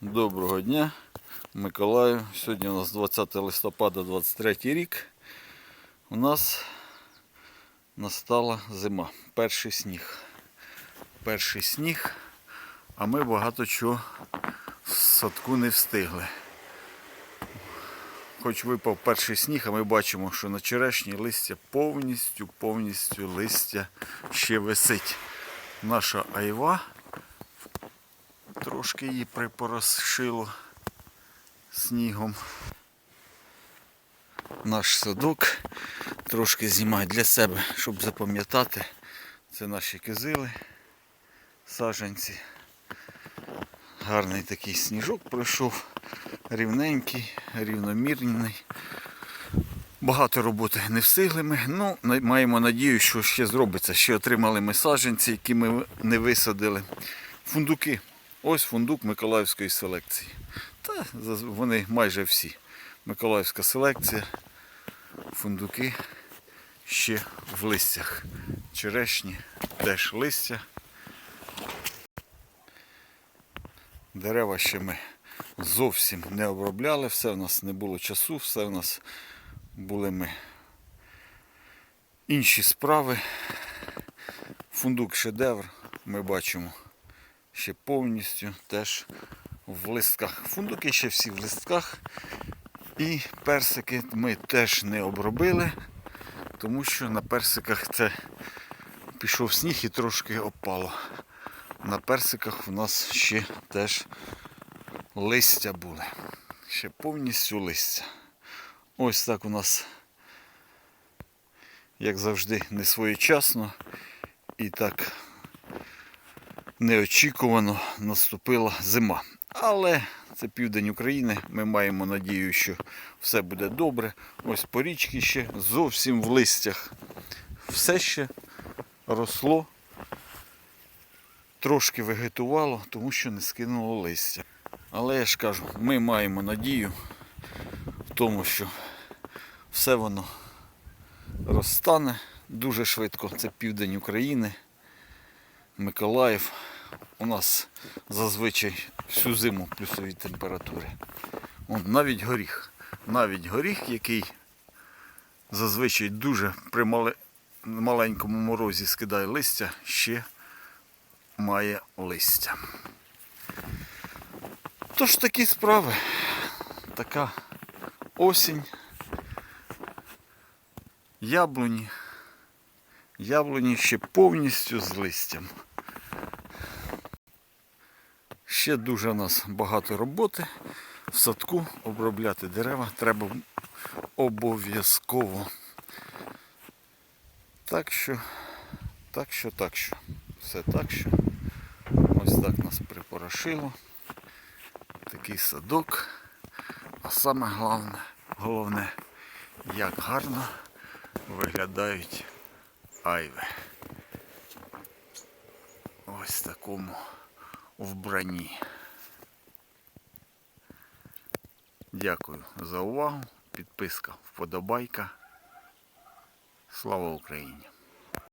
Доброго дня, Миколаю. Сьогодні у нас 20 листопада 23 рік. У нас настала зима. Перший сніг. Перший сніг, а ми багато чого з садку не встигли. Хоч випав перший сніг, а ми бачимо, що на черешні листя повністю, повністю листя ще висить. Наша айва трошки її припорошило снігом. Наш садок трошки знімаю для себе, щоб запам'ятати. Це наші кизили, саджанці. Гарний такий сніжок пройшов, рівненький, рівномірний. Багато роботи не встигли ми. Ну, маємо надію, що ще зробиться. Ще отримали ми саджанці, які ми не висадили. Фундуки. Ось фундук Миколаївської селекції. Та вони майже всі. Миколаївська селекція. Фундуки ще в листях. Черешні теж листя. Дерева ще ми зовсім не обробляли, все в нас не було часу, все в нас були ми інші справи. Фундук шедевр ми бачимо ще повністю теж в листках. Фундуки ще всі в листках. І персики ми теж не обробили, тому що на персиках це пішов сніг і трошки опало. На персиках у нас ще теж листя були. Ще повністю листя. Ось так у нас, як завжди, не своєчасно і так неочікувано наступила зима. Але це південь України. Ми маємо надію, що все буде добре. Ось порічки ще зовсім в листях. Все ще росло, трошки вегетувало, тому що не скинуло листя. Але я ж кажу, ми маємо надію в тому, що все воно розтане дуже швидко. Це південь України. Миколаїв. У нас зазвичай всю зиму плюсові температури. Вон, навіть горіх. Навіть горіх, який зазвичай дуже при маленькому морозі скидає листя, ще має листя. Тож такі справи. Така осінь. Яблуні. Яблуні ще повністю з листям. Ще дуже у нас багато роботи. В садку обробляти дерева треба обов'язково. Так що, так що, так що. Все так що. Ось так нас припорошило. Такий садок. А саме головне, головне, як гарно виглядають айви. Ось в такому вбранні. Дякую за увагу. Підписка, вподобайка. Слава Україні!